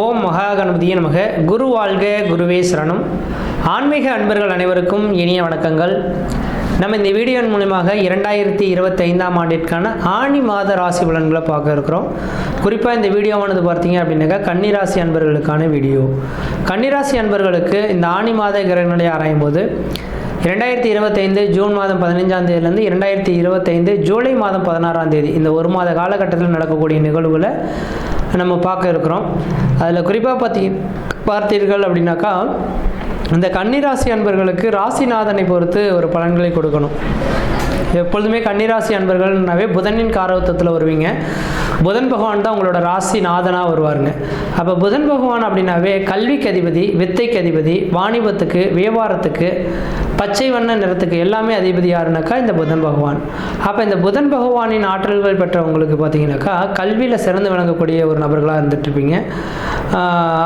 ஓம் மகா கணபதியே நமக. குரு வாழ்க குருவே சரணம். ஆன்மீக அன்பர்கள் அனைவருக்கும் இனிய வணக்கங்கள். நம்ம இந்த வீடியோன் மூலயமாக இரண்டாயிரத்தி இருபத்தைந்தாம் ஆண்டிற்கான ஆணி மாத ராசி பலன்களை பார்க்க இருக்கிறோம். குறிப்பாக இந்த வீடியோவானது பார்த்தீங்க அப்படின்னாக்கா கன்னிராசி அன்பர்களுக்கான வீடியோ. கன்னிராசி அன்பர்களுக்கு இந்த ஆணி மாத கிரகங்களை ஆராயும் போது இரண்டாயிரத்தி இருபத்தைந்து ஜூன் மாதம் பதினைஞ்சாம் தேதியிலேருந்து இரண்டாயிரத்தி இருபத்தைந்து ஜூலை மாதம் பதினாறாம் தேதி. இந்த ஒரு மாத காலகட்டத்தில் நடக்கக்கூடிய நிகழ்வுகளை நம்ம பார்க்க இருக்கிறோம். அதில் குறிப்பாக பார்த்தி பார்த்தீர்கள் அப்படின்னாக்கா இந்த கன்னிராசி அன்பர்களுக்கு ராசிநாதனை பொறுத்து ஒரு பலன்களை கொடுக்கணும். எப்பொழுதுமே கன்னிராசி அன்பர்கள்னாவே புதனின் காரவத்தத்தில் வருவீங்க. புதன் பகவான் தான் உங்களோட ராசி நாதனாக வருவாருங்க. அப்போ புதன் பகவான் அப்படின்னாவே கல்விக்கு அதிபதி வித்தைக்கு அதிபதி வாணிபத்துக்கு வியாபாரத்துக்கு பச்சை வண்ண நிறத்துக்கு எல்லாமே அதிபதி யாருனாக்கா இந்த புதன் பகவான். அப்போ இந்த புதன் பகவானின் ஆற்றல்கள் பெற்றவங்களுக்கு பார்த்தீங்கன்னாக்கா கல்வியில் சிறந்து விளங்கக்கூடிய ஒரு நபர்களாக இருந்துட்டுருப்பீங்க.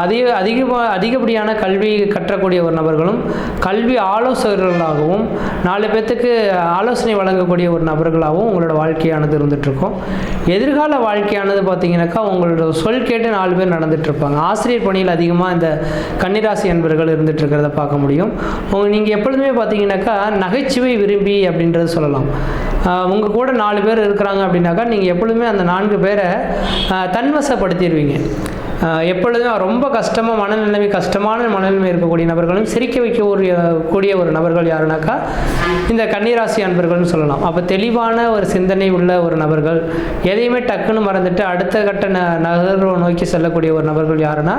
அதிக அதிக அதிகப்படியான கல்வி கற்றக்கூடிய ஒரு நபர்களும் கல்வி ஆலோசகர்களாகவும் நாலு பேர்த்துக்கு ஆலோசனை ஆகக்கூடிய ஒரு நபர்களாகவும் உங்களோட வாழ்க்கையானது இருந்துகிட்ருக்கும் எதிர்கால வாழ்க்கையானது பார்த்தீங்கன்னாக்கா உங்களோட சொல் கேட்டு நாலு பேர் நடந்துகிட்ருப்பாங்க ஆசிரியர் பணியில் அதிகமாக இந்த கன்னிராசி அன்பர்கள் இருந்துகிட்ருக்கிறத பார்க்க முடியும். உங்கள் நீங்கள் எப்பொழுதுமே பார்த்தீங்கன்னாக்கா நகைச்சுவை விரும்பி அப்படின்றது சொல்லலாம். உங்கள் கூட நாலு பேர் இருக்கிறாங்க அப்படின்னாக்கா நீங்கள் எப்பொழுதுமே அந்த நான்கு பேரை தன்வசப்படுத்திடுவீங்க. எப்பொழுதும் ரொம்ப கஷ்டமாக மனநிலைமை கஷ்டமான மனநிலைமை இருக்கக்கூடிய நபர்களும் சிரிக்க வைக்க கூடிய ஒரு நபர்கள் யாருனாக்கா இந்த கன்னிராசி அன்பர்கள்னு சொல்லலாம். அப்போ தெளிவான ஒரு சிந்தனை உள்ள ஒரு நபர்கள் எதையுமே டக்குன்னு மறந்துட்டு அடுத்த கட்ட ந நகர்வை நோக்கி செல்லக்கூடிய ஒரு நபர்கள் யாருன்னா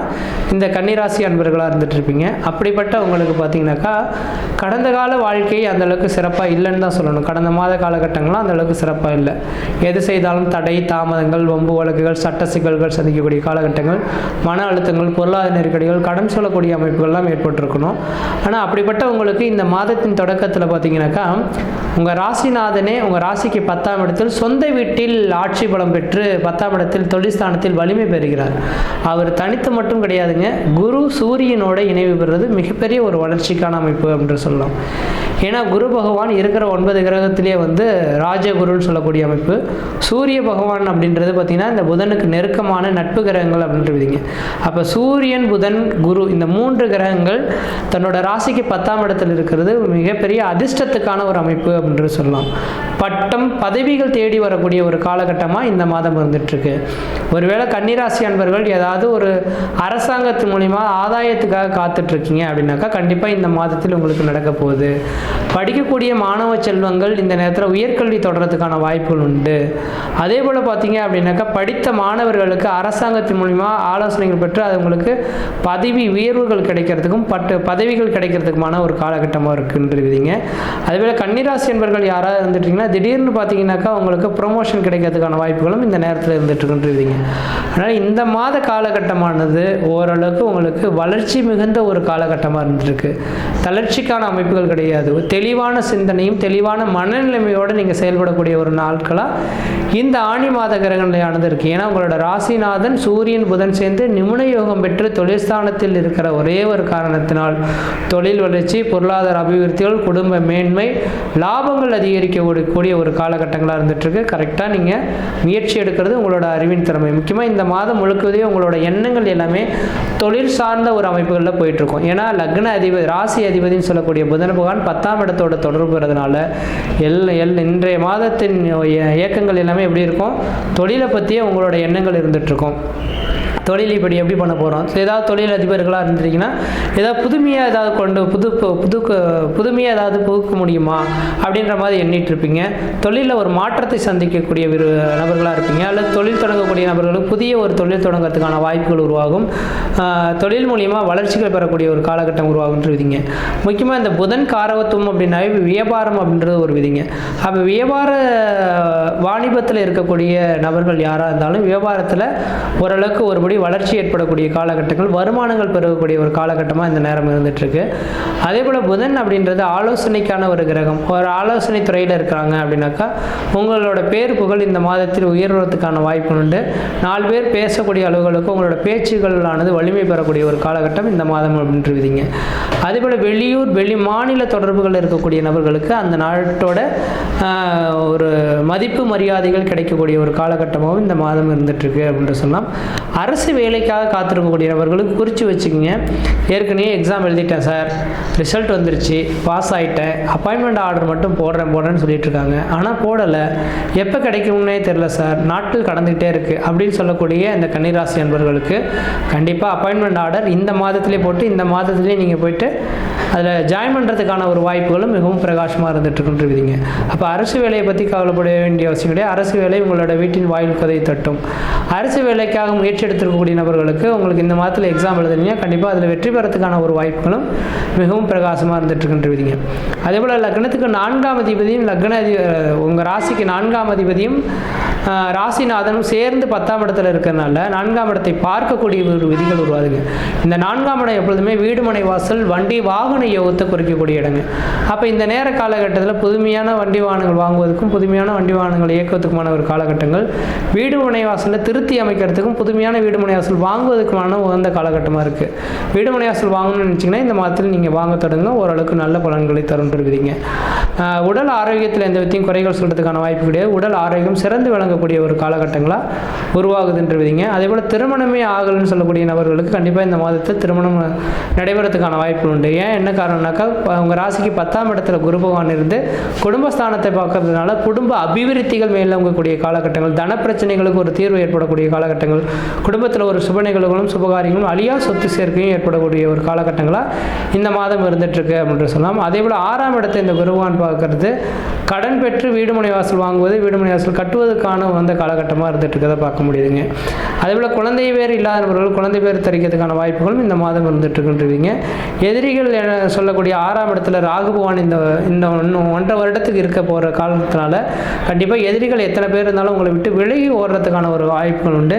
இந்த கன்னிராசி அன்பர்களாக இருந்துட்டு இருப்பீங்க அப்படிப்பட்ட உங்களுக்கு பார்த்தீங்கன்னாக்கா கடந்த கால வாழ்க்கை அந்தளவுக்கு சிறப்பாக இல்லைன்னு தான் சொல்லணும். கடந்த மாத காலகட்டங்கள்லாம் அந்த அளவுக்கு சிறப்பாக இல்லை. எது செய்தாலும் தடை தாமதங்கள் வம்பு வழக்குகள் சட்ட சிக்கல்கள் சந்திக்கக்கூடிய காலகட்டங்கள் மன அழுத்தங்கள் பொருளாதார நெருக்கடிகள் கடன் சொல்லக்கூடிய அமைப்புகள்லாம் ஏற்பட்டிருக்கணும். ஆனால் அப்படிப்பட்ட உங்களுக்கு இந்த மாதத்தின் தொடக்கத்தில் பார்த்தீங்கன்னாக்கா உங்கள் ராசிநாதனே உங்கள் ராசிக்கு பத்தாம் இடத்தில் சொந்த வீட்டில் ஆட்சி பலம் பெற்று பத்தாம் இடத்தில் தொழிற்ஸ்தானத்தில் வலிமை பெறுகிறார். அவர் தனித்து மட்டும் கிடையாதுங்க குரு சூரியனோட இணைவு பெறுறது மிகப்பெரிய ஒரு வளர்ச்சிக்கான அமைப்பு அப்படின்னு சொல்லலாம். ஏன்னா குரு பகவான் இருக்கிற ஒன்பது கிரகத்திலே வந்து ராஜகுருன்னு சொல்லக்கூடிய அமைப்பு. சூரிய பகவான் அப்படின்றது பார்த்திங்கன்னா இந்த புதனுக்கு நெருக்கமான நட்பு கிரகங்கள் எழுதிங்க அப்போ சூரியன் புதன் குரு இந்த மூன்று கிரகங்கள் தன்னோட ராசிக்கு பத்தாம் இடத்தில் இருக்கிறது மிகப்பெரிய அதிர்ஷ்டத்துக்கான ஒரு அமைப்பு அப்படின்றது சொல்லலாம். பட்டம் பதவிகள் தேடி வரக்கூடிய ஒரு காலகட்டமாக இந்த மாதம் இருந்துட்டுருக்கு. ஒருவேளை கன்னிராசி அன்பர்கள் ஏதாவது ஒரு அரசாங்கத்து மூலிமா ஆதாயத்துக்காக காத்துட்ருக்கீங்க அப்படின்னாக்கா கண்டிப்பாக இந்த மாதத்தில் உங்களுக்கு நடக்க போகுது. படிக்கக்கூடிய மாணவ செல்வங்கள் இந்த நேரத்தில் உயர்கல்வி தொடர்றதுக்கான வாய்ப்புகள் உண்டு. அதே போல் பார்த்தீங்க அப்படின்னாக்கா படித்த மாணவர்களுக்கு அரசாங்கத்தின் மூலிமா ஆலோசனைகள் பெற்று அது உங்களுக்கு பதவி உயர்வுகள் கிடைக்கிறதுக்கும் பட்டு பதவிகள் கிடைக்கிறதுக்குமான ஒரு காலகட்டமாக இருக்குன்றீங்க அதேபோல் கன்னிராசி என்பர்கள் யாராவது இருந்துட்டீங்கன்னா திடீர்னு பார்த்தீங்கன்னாக்கா உங்களுக்கு ப்ரொமோஷன் கிடைக்கிறதுக்கான வாய்ப்புகளும் இந்த நேரத்தில் இருந்துட்டுருக்குன்றீங்க அதனால் இந்த மாத காலகட்டமானது ஓரளவுக்கு உங்களுக்கு வளர்ச்சி மிகுந்த ஒரு காலகட்டமாக இருந்துருக்கு தளர்ச்சிக்கான அமைப்புகள் கிடையாது. தெளிவான சிந்தனையும் தெளிவான மனநிலைமையோடு நீங்கள் செயல்படக்கூடிய ஒரு நாட்களாக இந்த ஆணி மாத கிரகநிலையானது இருக்குது ஏன்னா உங்களோட ராசிநாதன் சூரியன் புதன் சேர்ந்து நிபுண யோகம் பெற்று தொழிற்ஸ்தானத்தில் இருக்கிற ஒரே ஒரு காரணத்தினால் தொழில் வளர்ச்சி பொருளாதார அபிவிருத்திகள் குடும்ப மேன்மை லாபங்கள் அதிகரிக்க கூடிய ஒரு காலகட்டங்களாக இருந்துகிட்ருக்கு கரெக்டாக நீங்கள் முயற்சி எடுக்கிறது உங்களோட அறிவின் திறமை. முக்கியமாக இந்த மாதம் முழுக்கவே உங்களோட எண்ணங்கள் எல்லாமே தொழில் சார்ந்த ஒரு அமைப்புகளில் போயிட்டுருக்கும். ஏன்னா லக்ன அதிபதி ராசி அதிபதினு சொல்லக்கூடிய புதன் பகவான் பத்தாம் இடத்தோட தொடர்புறதுனால எல் எல் இன்றைய மாதத்தின் இயக்கங்கள் எல்லாமே எப்படி இருக்கும்? தொழிலை பற்றியே உங்களோட எண்ணங்கள் இருந்துகிட்ருக்கும் தொழில் இப்படி எப்படி பண்ண போகிறோம் ஏதாவது தொழில் அதிபர்களாக இருந்துட்டீங்கன்னா ஏதாவது புதுமையாக ஏதாவது கொண்டு புது புது புதுமையாக ஏதாவது புகுக்க முடியுமா? அப்படின்ற மாதிரி எண்ணிட்டு இருப்பீங்க. தொழிலில் ஒரு மாற்றத்தை சந்திக்கக்கூடிய நபர்களாக இருப்பீங்க. அல்லது தொழில் தொடங்கக்கூடிய நபர்களுக்கு புதிய ஒரு தொழில் தொடங்கிறதுக்கான வாய்ப்புகள் உருவாகும். தொழில் மூலியமாக வளர்ச்சிகள் பெறக்கூடிய ஒரு காலகட்டம் உருவாகுன்ற விதிங்க. முக்கியமாக இந்த புதன் காரவத்துவம் அப்படின்னாவே வியாபாரம் அப்படின்றது ஒரு விதிங்க. அப்போ வியாபார வாணிபத்தில் இருக்கக்கூடிய நபர்கள் யாராக இருந்தாலும் வியாபாரத்தில் ஓரளவுக்கு ஒருபடி வளர்ச்சி ஏற்படக்கூடிய காலகட்டங்கள் வருமானங்கள் பெறக்கூடிய ஒரு காலகட்டமாக இந்த நேரம் இருந்துகிட்ருக்கு அதே போல் புதன் அப்படின்றது ஆலோசனைக்கான ஒரு கிரகம். ஒரு ஆலோசனை துறையில் இருக்கிறாங்க அப்படின்னாக்கா உங்களோட பேர் புகழ் இந்த மாதத்தில் உயர்வதற்கான வாய்ப்பு உண்டு. நாலு பேர் பேசக்கூடிய அளவுகளுக்கு உங்களோட பேச்சுகளானது வலிமை பெறக்கூடிய ஒரு காலகட்டம் இந்த மாதம் அப்படின்றதுங்க அதே போல் வெளியூர் வெளி மாநில தொடர்புகள் இருக்கக்கூடிய நபர்களுக்கு அந்த நாட்டோட ஒரு மதிப்பு மரியாதைகள் கிடைக்கக்கூடிய ஒரு காலகட்டமாகவும் இந்த மாதம் இருந்துகிட்ருக்கு அப்படின்னு சொல்லலாம். அரசு அரசு வேலைக்காக காத்திருக்கக்கூடியவர்களுக்கு குறித்து வச்சுக்கோங்க. ஏற்கனவே எக்ஸாம் எழுதிட்டேன் சார் ரிசல்ட் வந்துருச்சு. பாஸ் ஆகிட்டேன் அப்பாயின்மெண்ட் ஆர்டர் மட்டும் போடுறேன் போடுறேன்னு சொல்லிட்டு இருக்காங்க ஆனால் போடலை. எப்போ கிடைக்கும்னே தெரில சார் நாட்கள் கடந்துக்கிட்டே இருக்குது அப்படின்னு சொல்லக்கூடிய இந்த கன்னிராசி நண்பர்களுக்கு கண்டிப்பாக அப்பாயின்மெண்ட் ஆர்டர் இந்த மாதத்துலேயே போட்டு இந்த மாதத்துலேயே நீங்கள் போயிட்டு அதில் ஜாயின் பண்ணுறதுக்கான ஒரு வாய்ப்புகளும் மிகவும் பிரகாசமாக இருந்துகிட்ருக்குன்றீங்க அப்போ அரசு வேலையை பற்றி கவலைப்பட வேண்டிய அவசியம் கிடையாது. அரசு வேலை உங்களோட வீட்டின் வாயில் கதை தட்டும். அரசு வேலைக்காக முயற்சி எடுத்திருக்கக்கூடிய நபர்களுக்கு உங்களுக்கு இந்த மாதத்தில் எக்ஸாம் எழுதுனீங்க. கண்டிப்பாக அதில் வெற்றி பெறத்துக்கான ஒரு வாய்ப்புகளும் மிகவும் பிரகாசமாக இருந்துகிட்ருக்குன்றீங்க அதே போல் லக்னத்துக்கு நான்காம் அதிபதியும் லக்ன அதி உங்கள் ராசிக்கு நான்காம் அதிபதியும் ராசிநாதனும் சேர்ந்து பத்தாம் இடத்துல இருக்கிறனால நான்காம் இடத்தை பார்க்கக்கூடிய ஒரு விதிகள் உருவாதுங்க இந்த நான்காம் இடம் எப்பொழுதுமே வீடுமனை வாசல் வண்டி வாகன யோகத்தை குறிக்கக்கூடிய இடங்க. அப்போ இந்த நேர காலகட்டத்தில் புதுமையான வண்டி வாகனங்கள் வாங்குவதற்கும் புதுமையான வண்டி வாகனங்கள் இயக்குவதற்குமான ஒரு காலகட்டங்கள் வீடு முனைவாசலில் திருத்தி அமைக்கிறதுக்கும் புதுமையான வீடு முனைவாசல் வாங்குவதற்குமான உகந்த காலகட்டமாக இருக்குது வீடு முனைவாசல் வாங்கணும்னு நினச்சிங்கன்னா இந்த மாதத்தில் நீங்கள் வாங்க தொடங்க ஓரளவுக்கு நல்ல பலன்களை தரும் ஆஹ் உடல் ஆரோக்கியத்தில் எந்த வித்தையும் குறைகள் சொல்கிறதுக்கான வாய்ப்பு கிடையாது. உடல் ஆரோக்கியம் சிறந்து விளங்கக்கூடிய ஒரு காலகட்டங்களாக உருவாகுதுன்றவிதிங்க அதே போல் திருமணமே ஆகலைன்னு சொல்லக்கூடிய நபர்களுக்கு கண்டிப்பாக இந்த மாதத்தில் திருமணம் நடைபெறத்துக்கான வாய்ப்பு உண்டு. ஏன் என்ன காரணம்னாக்கா உங்கள் ராசிக்கு பத்தாம் இடத்துல குரு பகவான் இருந்து குடும்பஸ்தானத்தை பார்க்கறதுனால குடும்ப அபிவிருத்திகள் மேலோங்கக்கூடிய காலகட்டங்கள் தன பிரச்சனைகளுக்கு ஒரு தீர்வு ஏற்படக்கூடிய காலகட்டங்கள் குடும்பத்தில் ஒரு சுப நிகழ்வுகளும் சுபகாரியங்களும் அழியா சொத்து சேர்க்கையும் ஏற்படக்கூடிய ஒரு காலகட்டங்களாக இந்த மாதம் இருந்துகிட்ருக்கு அப்படின்னு சொல்லலாம். அதே போல் ஆறாம் இடத்தை இந்த குருவான் பார்க்கறது கடன் பெற்று வீடுமனை வாசல் வாங்குவது வீடுமனை வாசல் கட்டுவதற்கான வந்த காலகட்டமாக இருந்துட்டு இருக்கிறத பார்க்க முடியுதுங்க. அதே போல் குழந்தை பேர் இல்லாதவர்கள் குழந்தை பேர் தரிக்கிறதுக்கான வாய்ப்புகளும் இந்த மாதம் இருந்துட்டு இருக்குன்றீங்க எதிரிகள் என சொல்லக்கூடிய ஆறாம் இடத்துல ராகு பகவான் இந்த இந்த இன்னும் ஒன்றரை வருடத்துக்கு இருக்க போகிற காலத்தினால கண்டிப்பாக எதிரிகள் எத்தனை பேர் இருந்தாலும் உங்களை விட்டு விலகி ஓடுறதுக்கான ஒரு வாய்ப்புகள் உண்டு.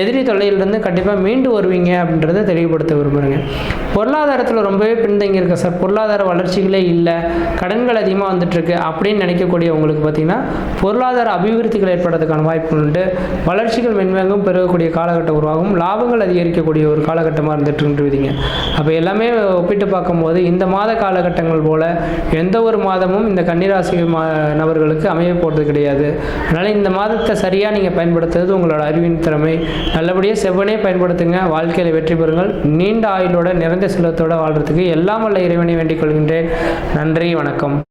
எதிரி தொல்லையிலிருந்து கண்டிப்பாக மீண்டு வருவீங்க அப்படின்றத தெளிவுபடுத்த விரும்புகிறேங்க பொருளாதாரத்தில் ரொம்பவே பின்தங்கி இருக்க சார் பொருளாதார வளர்ச்சிகளே இல்லை கடன்கள் அதிகமாக வந்துட்டுருக்கு அப்படின்னு நினைக்கக்கூடிய உங்களுக்கு பார்த்திங்கன்னா பொருளாதார அபிவிருத்திகள் ஏற்படுறதுக்கான வாய்ப்புகள் உண்டு. வளர்ச்சிகள் மென்மேலும் பெருகக்கூடிய காலகட்டம் உருவாகும். லாபங்கள் அதிகரிக்கக்கூடிய ஒரு காலகட்டமாக இருந்துட்டு இருக்குதுங்க அப்போ எல்லாமே ஒப்பிட்டு பார்க்கும்போது இந்த மாத காலகட்டங்கள் போல எந்த ஒரு மாதமும் இந்த கன்னிராசி மா நபர்களுக்கு அமைய போகிறது கிடையாது. அதனால் இந்த மாதத்தை சரியாக நீங்கள் பயன்படுத்துறது உங்களோட அறிவின் திறமை. நல்லபடியாக செவ்வனே பயன்படுத்துங்க. வாழ்க்கையில் வெற்றி பெறுங்கள். நீண்ட ஆயுளோட நிறைந்த செல்வத்தோட வாழ்கிறதுக்கு எல்லாம் வல்ல இறைவனை வேண்டிக் கொள்கின்றேன். நன்றி வணக்கம்.